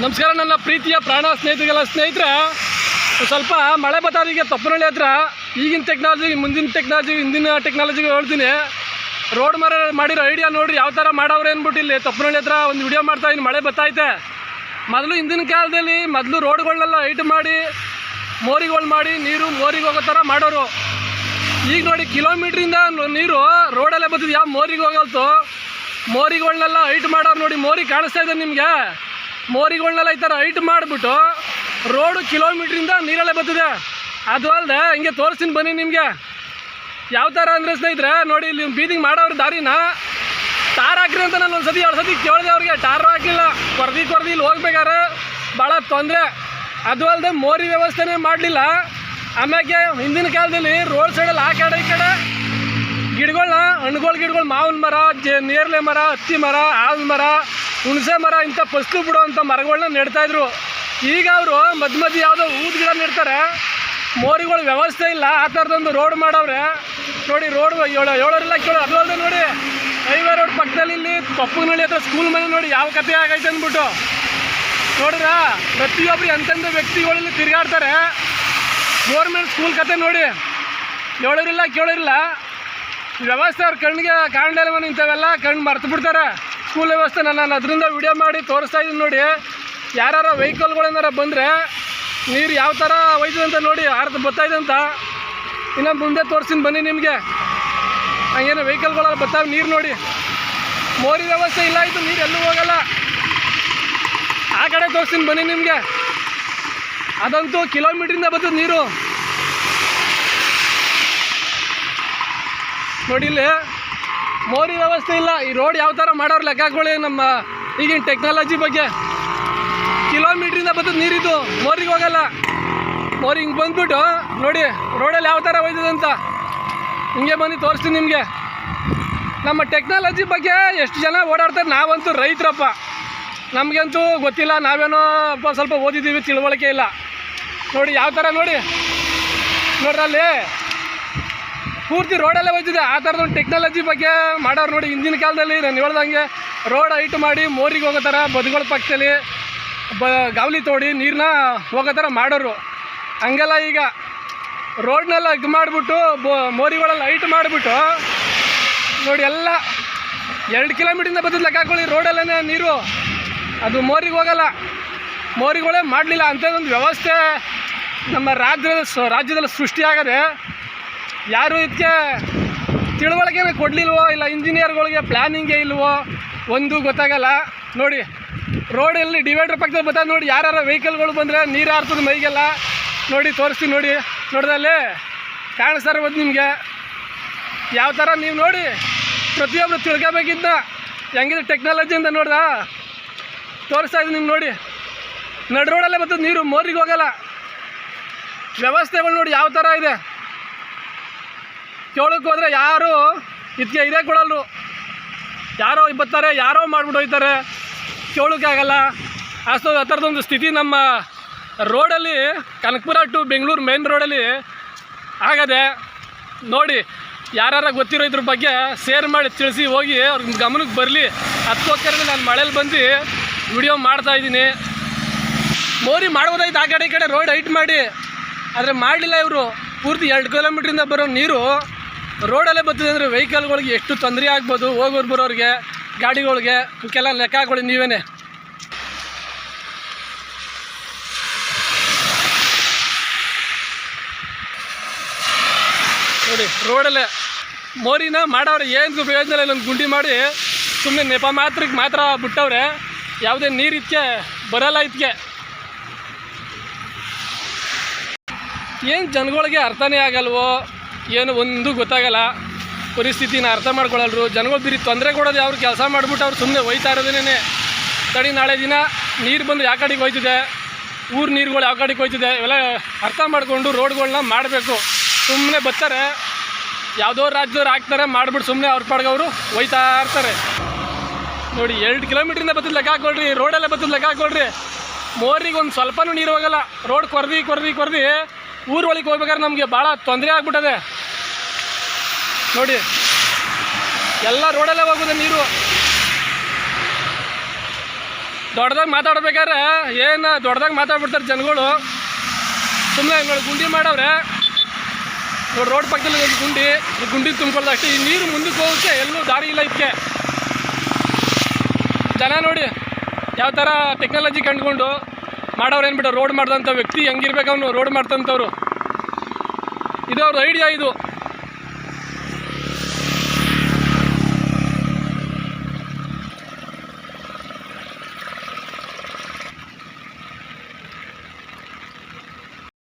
ನಮಸ್ಕಾರ ನನ್ನ ಪ್ರೀತಿಯ ಪ್ರಾಣ ಸ್ನೇಹಿತರಿಗೆಲ್ಲ ಸ್ನೇಹಿತರೆ. ಸ್ವಲ್ಪ ಮಳೆ ಬತ್ತಾರಿಗೆ ತಪ್ಪನಹಳ್ಳಿ ಹತ್ರ. ಈಗಿನ ಟೆಕ್ನಾಲಜಿ ಮುಂದಿನ ಟೆಕ್ನಾಲಜಿ ಹಿಂದಿನ ಟೆಕ್ನಾಲಜಿಗೆ ಹೇಳ್ತೀನಿ. ರೋಡ್ ಮರ ಮಾಡಿರೋ ಐಡಿಯಾ ನೋಡಿರಿ, ಯಾವ ಥರ ಮಾಡೋರು ಅಂದ್ಬಿಟ್ಟು ಇಲ್ಲಿ ತಪ್ಪನಹಳ್ಳಿ ಹತ್ರ ಒಂದು ವಿಡಿಯೋ ಮಾಡ್ತಾ ಇದ್ದೀನಿ ಮಳೆ ಬತ್ತೈತೆ ಮೊದಲು ಹಿಂದಿನ ಕಾಲದಲ್ಲಿ ಮೊದಲು ರೋಡ್ಗಳನ್ನೆಲ್ಲ ಹೈಟ್ ಮಾಡಿ, ಮೋರಿಗಳು ಮಾಡಿ, ನೀರು ಮೋರಿಗೆ ಹೋಗೋ ಥರ ಮಾಡೋರು. ಈಗ ನೋಡಿ ಕಿಲೋಮೀಟ್ರಿಂದ ನೀರು ರೋಡಲ್ಲೇ ಬರ್ತಿದ್ದು ಯಾವ ಮೋರಿಗೆ ಹೋಗಲ್ತು. ಮೋರಿಗಳನ್ನೆಲ್ಲ ಹೈಟ್ ಮಾಡೋರು ನೋಡಿ ಮೋರಿ ಕಾಣಿಸ್ತಾ ಇದೆ ನಿಮಗೆ. ಮೋರಿಗಳನ್ನೆಲ್ಲ ಈ ಥರ ಹೈಟ್ ಮಾಡಿಬಿಟ್ಟು ರೋಡು ಕಿಲೋಮೀಟ್ರಿಂದ ನೀರಲ್ಲೇ ಬರ್ತದೆ ಅದು ಅಲ್ಲದೆ ಹಿಂಗೆ ತೋರಿಸ್ತೀನಿ ಬನ್ನಿ ನಿಮಗೆ. ಯಾವ ಥರ ಅಂದರೆ ಸ್ನೇಹಿತರೆ, ನೋಡಿ ಇಲ್ಲಿ ಬೀದಿಗೆ ಮಾಡೋರು ದಾರಿನ. ಟಾರ್ ಹಾಕ್ರಿ ಅಂತ ನಾನು ಒಂದು ಸತಿ ಎರಡು ಸತಿ ಕೇಳಿದೆ ಅವ್ರಿಗೆ, ಟಾರ್ ಹಾಕಿಲ್ಲ ಕೊರ್ದಿ ಕೊರ್ದಿ ಇಲ್ಲಿ ಹೋಗ್ಬೇಕಾದ್ರೆ ಭಾಳ ತೊಂದರೆ. ಅದು ಅಲ್ಲದೆ ಮೋರಿ ವ್ಯವಸ್ಥೆನೇ ಮಾಡಲಿಲ್ಲ. ಆಮ್ಯಾಗೆ ಹಿಂದಿನ ಕಾಲದಲ್ಲಿ ರೋಡ್ ಸೈಡಲ್ಲಿ ಆ ಕಡೆ ಈ ಕಡೆ ಗಿಡಗಳನ್ನ ಹಣ್ಣುಗಳ ಗಿಡಗಳು, ಮಾವಿನ ಮರ, ಜೆ ನೇರಳೆ ಮರ, ಹತ್ತಿ ಮರ ಆವಿನ ಮರ ಹುಣಸೆ ಮರ ಇಂಥ ಫಸ್ಲು ಬಿಡುವಂಥ ಮರಗಳನ್ನ ನೆಡ್ತಾಯಿದ್ರು ಈಗ ಅವರು ಮಧ್ಯ ಮಧ್ಯ ಯಾವುದೋ ಊದ್ ಗಿಡ ನೆಡ್ತಾರೆ. ಮೋರಿಗಳ ವ್ಯವಸ್ಥೆ ಇಲ್ಲ, ಆ ಥರದೊಂದು ರೋಡ್ ಮಾಡವ್ರೆ. ನೋಡಿ ರೋಡ್ ಏಳು ಏಳೋರಿಲ್ಲ ಕೇಳೋ ಅದು ಅಲ್ಲದೆ ನೋಡಿ ಹೈವೇ ರೋಡ್ ಪಕ್ಕದಲ್ಲಿ ಇಲ್ಲಿ ಪಪ್ಪನಹಳ್ಳಿ ಹತ್ರ ಸ್ಕೂಲ್ ಮನೆ ನೋಡಿ ಯಾವ ಕಥೆ ಆಗೈತೆ ಅಂದ್ಬಿಟ್ಟು. ನೋಡಿದ್ರ ಪ್ರತಿಯೊಬ್ಬರು ಎಂತೆಂಥ ವ್ಯಕ್ತಿಗಳಲ್ಲಿ ತಿರುಗಾಡ್ತಾರೆ. ಗೌರ್ಮೆಂಟ್ ಸ್ಕೂಲ್ ಕತೆ ನೋಡಿ. ಹೇಳೋರಿಲ್ಲ ಕೇಳೋರಿಲ್ಲ. ವ್ಯವಸ್ಥೆ ಅವ್ರ ಕಣ್ಣಿಗೆ ಕಾಣಲಿಲ್ಲ ಇಂಥವೆಲ್ಲ ಕಣ್ಣು ಮರ್ತು ಬಿಡ್ತಾರೆ ಸ್ಕೂಲ್ ವ್ಯವಸ್ಥೆ ನಾನು ಅದರಿಂದ ವಿಡಿಯೋ ಮಾಡಿ ತೋರಿಸ್ತಾ ಇದ್ದೀನಿ ನೋಡಿ. ಯಾರ್ಯಾರ ವೆಹಿಕಲ್ಗಳೇನಾರ ಬಂದರೆ ನೀರು ಯಾವ ಥರ ಒಯ್ದಿದೆ ಅಂತ ನೋಡಿ ಅರ್ಧ ಬರ್ತಾಯಿದೆ ಅಂತ. ಇನ್ನು ಮುಂದೆ ತೋರಿಸ್ತೀನಿ ಬನ್ನಿ ನಿಮಗೆ. ಹಂಗೇನು ವೆಹಿಕಲ್ಗಳೆಲ್ಲ ಬರ್ತಾವೆ ನೀರು ನೋಡಿ. ಮೋರಿ ವ್ಯವಸ್ಥೆ ಇಲ್ಲ, ಇದು ನೀರು ಎಲ್ಲೂ ಹೋಗಲ್ಲ. ಆ ಕಡೆ ತೋರಿಸ್ತೀನಿ ಬನ್ನಿ ನಿಮಗೆ. ಅದಂತೂ ಕಿಲೋಮೀಟ್ರಿಂದ ಬರ್ತದೆ ನೀರು. ನೋಡಿ ಇಲ್ಲಿ ಮೋರಿ ವ್ಯವಸ್ಥೆ ಇಲ್ಲ. ಈ ರೋಡ್ ಯಾವ ಥರ ಮಾಡೋರು ಲೆಕ್ಕ ಹಾಕೊಳ್ಳಿ ನಮ್ಮ ಈಗಿನ ಟೆಕ್ನಾಲಜಿ ಬಗ್ಗೆ. ಕಿಲೋಮೀಟ್ರಿಂದ ಬರ್ತದೆ ನೀರಿದ್ದು. ಮೋರಿಗೆ ಹೋಗಲ್ಲ. ಮೋರಿ ಹಿಂಗೆ ಬಂದ್ಬಿಟ್ಟು ನೋಡಿ ರೋಡಲ್ಲಿ ಯಾವ ಥರ ಹೋಯ್ತದೆ ಅಂತ. ಹಿಂಗೆ ಬಂದು ತೋರಿಸ್ತೀನಿ ನಿಮಗೆ. ನಮ್ಮ ಟೆಕ್ನಾಲಜಿ ಬಗ್ಗೆ ಎಷ್ಟು ಜನ ಓಡಾಡ್ತಾರೆ ನಾವಂತೂ ರೈತರಪ್ಪ. ನಮಗಂತೂ ಗೊತ್ತಿಲ್ಲ, ನಾವೇನೋ ಸ್ವಲ್ಪ ಓದಿದ್ದೀವಿ, ತಿಳುವಳಿಕೆ ಇಲ್ಲ. ನೋಡಿ, ಯಾವ ಥರ ನೋಡಿ. ನೋಡ್ರಲ್ಲಿ ಪೂರ್ತಿ ರೋಡಲ್ಲೇ ಹೋಯ್ತಿದೆ ಆ ಥರದ ಒಂದು ಟೆಕ್ನಾಲಜಿ ಬಗ್ಗೆ ಮಾಡೋರು ನೋಡಿ ಹಿಂದಿನ ಕಾಲದಲ್ಲಿ ನಾನು ಹೇಳ್ದಂಗೆ ರೋಡ್ ಹೈಟ್ ಮಾಡಿ ಮೋರಿಗೆ ಹೋಗೋ ಥರ ಬದುಗಳ ಪಕ್ಕದಲ್ಲಿ ಬ, ಗಾವಲಿ ತೋಡಿ ನೀರನ್ನ ಹೋಗೋ ಥರ ಮಾಡೋರು. ಹಂಗೆಲ್ಲ ಈಗ ರೋಡ್ನೆಲ್ಲ ಇದು ಮಾಡಿಬಿಟ್ಟು ಬೋ ಮೋರಿಗಳೆಲ್ಲ ಹೈಟ್ ಮಾಡಿಬಿಟ್ಟು ನೋಡಿ ಎಲ್ಲ ಎರಡು ಕಿಲೋಮೀಟ್ರಿಂದ ಬದಲು ಲೆಕ್ಕ ಹಾಕೊಳ್ಳಿ ರೋಡಲ್ಲೇ ನೀರು. ಅದು ಮೋರಿಗೆ ಹೋಗಲ್ಲ. ಮೋರಿಗಳೇ ಮಾಡಲಿಲ್ಲ. ಅಂಥದ್ದೊಂದು ವ್ಯವಸ್ಥೆ ನಮ್ಮ ರಾಜ್ಯದ ರಾಜ್ಯದಲ್ಲಿ ಸೃಷ್ಟಿಯಾಗದೆ ಯಾರು ಇದಕ್ಕೆ ತಿಳುವಳಿಕೆ ಕೊಡಲಿಲ್ವೋ ಇಲ್ಲ ಇಂಜಿನಿಯರ್ಗಳಿಗೆ ಪ್ಲ್ಯಾನಿಂಗೇ ಇಲ್ವೋ ಒಂದು ಗೊತ್ತಾಗಲ್ಲ. ನೋಡಿ, ರೋಡಲ್ಲಿ ಡಿವೈಡರ್ ಪಕ್ಕದಲ್ಲಿ ಬರ್ತಾ ನೋಡಿ, ಯಾರ್ಯಾರ ವೆಹಿಕಲ್ಗಳು ಬಂದರೆ ನೀರು ಹಾರ್ತದೆ ಮೈಗೆಲ್ಲ ನೋಡಿ, ತೋರಿಸ್ತೀನಿ ನೋಡಿ. ನೋಡ್ದಲ್ಲಿ ಕಾಣಿಸ್ತಾ ಇರ್ಬೋದು ನಿಮಗೆ. ಯಾವ ಥರ ನೀವು ನೋಡಿ ಪ್ರತಿಯೊಬ್ಬರು ತಿಳ್ಕೊಬೇಕಿದ್ದ ಹೆಂಗಿದೆ ಟೆಕ್ನಾಲಜಿ ಅಂತ ನೋಡ್ದ? ತೋರಿಸ್ತಾ ಇದ್ದೀನಿ ನಿಮ್ಗೆ ನೋಡಿ. ನಡು ರೋಡಲ್ಲೇ ಬರ್ತದೆ ನೀರು ಮೋರಿಗೆ ಹೋಗಲ್ಲ. ವ್ಯವಸ್ಥೆಗಳು ನೋಡಿ ಯಾವ ಥರ ಇದೆ. ಕೇಳೋಕೆ ಹೋದರೆ ಯಾರು ಇದಕ್ಕೆ ಇದೇ ಕೊಡಲ್ರು. ಯಾರೋ ಬರ್ತಾರೆ ಯಾರೋ ಮಾಡ್ಬಿಟ್ಟು ಹೋಗ್ತಾರೆ ಕೇಳೋಕೆ ಆಗಲ್ಲ. ಅಷ್ಟು ಆ ಥರದೊಂದು ಸ್ಥಿತಿ ನಮ್ಮ ರೋಡಲ್ಲಿ, ಕನಕಪುರ ಟು ಬೆಂಗಳೂರು ಮೇನ್ ರೋಡಲ್ಲಿ ಆಗದೆ, ನೋಡಿ, ಯಾರ್ಯಾರ ಗೊತ್ತಿರೋ ಇದ್ರ ಬಗ್ಗೆ ಶೇರ್ ಮಾಡಿ ತಿಳಿಸಿ ಹೋಗಿ ಅವ್ರ ಗಮನಕ್ಕೆ ಬರಲಿ. ಅದಕ್ಕೋಸ್ಕರ ನಾನು ಮಳೇಲಿ ಬಂದು ವಿಡಿಯೋ ಮಾಡ್ತಾ ಇದ್ದೀನಿ. ಮೋರಿ ಮಾಡ್ಬೋದಾಯ್ತು, ಆ ಕಡೆ ಈ ಕಡೆ ರೋಡ್ ಹೈಟ್ ಮಾಡಿ. ಆದರೆ ಮಾಡಲಿಲ್ಲ ಇವರು. ಪೂರ್ತಿ ಎರಡು ಕಿಲೋಮೀಟ್ರಿಂದ ಬರೋ ನೀರು ರೋಡಲ್ಲೇ ಬರ್ತದೆ ಅಂದರೆ ವೆಹಿಕಲ್ಗಳಿಗೆ ಎಷ್ಟು ತೊಂದರೆ ಆಗ್ಬೋದು? ಹೋಗೋರು ಬರೋರಿಗೆ, ಗಾಡಿಗಳಿಗೆ ಇವಕ್ಕೆಲ್ಲ ಲೆಕ್ಕ ಹಾಕೊಳ್ಳಿ ನೀವೇನೆ. ನೋಡಿ, ರೋಡಲ್ಲೇ ಮೋರಿನ ಮಾಡೋರು ಏನು ಪ್ರಯೋಜನ ಇಲ್ಲ. ಒಂದು ಗುಂಡಿ ಮಾಡಿ ಸುಮ್ಮನೆ ನೆಪ ಮಾತ್ರಕ್ಕೆ ಮಾತ್ರ ಬಿಟ್ಟವ್ರೆ, ಯಾವುದೇ ನೀರು ಇದಕ್ಕೆ ಬರಲ್ಲ ಇದಕ್ಕೆ ಏನು ಜನಗಳಿಗೆ ಅರ್ಥನೇ ಆಗಲ್ವೋ? ಏನು ಒಂದು ಗೊತ್ತಾಗಲ್ಲ. ಪರಿಸ್ಥಿತಿನ ಅರ್ಥ ಮಾಡ್ಕೊಳ್ಳಲ್ರು ಜನಗಳು ಬಿರಿ ತೊಂದರೆ ಕೊಡೋದು ಯಾರು ಕೆಲಸ ಮಾಡಿಬಿಟ್ಟು ಅವ್ರು ಸುಮ್ಮನೆ ಹೋಯ್ತಾ ಇರೋದೇನೆ ತಡಿ ನಾಳೆ ದಿನ ನೀರು ಬಂದು ಯಾವ ಕಡೆಗೆ ಹೋಯ್ತಿದೆ? ಊರು ನೀರುಗಳು ಯಾವ ಕಡೆಗೆ ಹೋಯ್ತಿದೆ? ಇವೆಲ್ಲ ಅರ್ಥ ಮಾಡಿಕೊಂಡು ರೋಡ್ಗಳನ್ನ ಮಾಡಬೇಕು. ಸುಮ್ಮನೆ ಬರ್ತಾರೆ ಯಾವುದೋ ರಾಜ್ಯದವ್ರು ಹಾಕ್ತಾರೆ, ಮಾಡಿಬಿಟ್ಟು ಸುಮ್ಮನೆ ಅವ್ರ ಪಾಡ್ಗೆ ಹೋಯ್ತಾ ಇರ್ತಾರೆ. ನೋಡಿ, ಎರಡು ಕಿಲೋಮೀಟ್ರಿಂದ ಬರ್ತದೆ ಲೆಕ್ಕ ಹಾಕೊಳ್ರಿ. ರೋಡಲ್ಲೇ ಬರ್ತದೆ ಲೆಕ್ಕ ಹಾಕೊಳ್ರಿ. ಮೋರಿಗೆ ಒಂದು ಸ್ವಲ್ಪನೂ ನೀರು ಹೋಗಲ್ಲ. ರೋಡ್ ಕೊರ್ದಿ ಕೊರ್ದಿ ಕೊರ್ದಿ ಊರು ಒಳಗೆ ಹೋಗ್ಬೇಕಾದ್ರೆ ನಮಗೆ ಭಾಳ ತೊಂದರೆ ಆಗ್ಬಿಟ್ಟದೆ. ನೋಡಿ, ಎಲ್ಲ ರೋಡಲ್ಲೇ ಹೋಗೋದು ನೀರು. ದೊಡ್ಡದಾಗಿ ಮಾತಾಡ್ಬೇಕಾದ್ರೆ ಏನು ದೊಡ್ಡದಾಗಿ ಮಾತಾಡ್ಬಿಡ್ತಾರೆ ಜನಗಳು. ಸುಮ್ಮನೆ ನೋಡಿ ಗುಂಡಿ ಮಾಡವ್ರೆ. ನೋಡಿ ರೋಡ್ ಪಕ್ಕದಲ್ಲಿ ಒಂದು ಗುಂಡಿ, ಈ ಗುಂಡಿ ತುಂಬಿಕೊಳ್ಳೋದು ಅಷ್ಟೇ. ಈ ನೀರು ಮುಂದಕ್ಕೆ ಹೋಗೋಕ್ಕೆ ಎಲ್ಲೂ ದಾರಿ ಇಲ್ಲ ಇದಕ್ಕೆ ಜನ ನೋಡಿ ಯಾವ ಥರ ಟೆಕ್ನಾಲಜಿ ಕಂಡುಕೊಂಡು ಮಾಡೋರು ಏನ್ಬಿಟ್ಟು ರೋಡ್ ಮಾಡ್ದಂಥ ವ್ಯಕ್ತಿ ಹೆಂಗಿರ್ಬೇಕು ಅವನು ರೋಡ್ ಮಾಡ್ತಂಥವ್ರು. ಇದು ಅವ್ರದ್ದು ಐಡಿಯಾ ಇದು.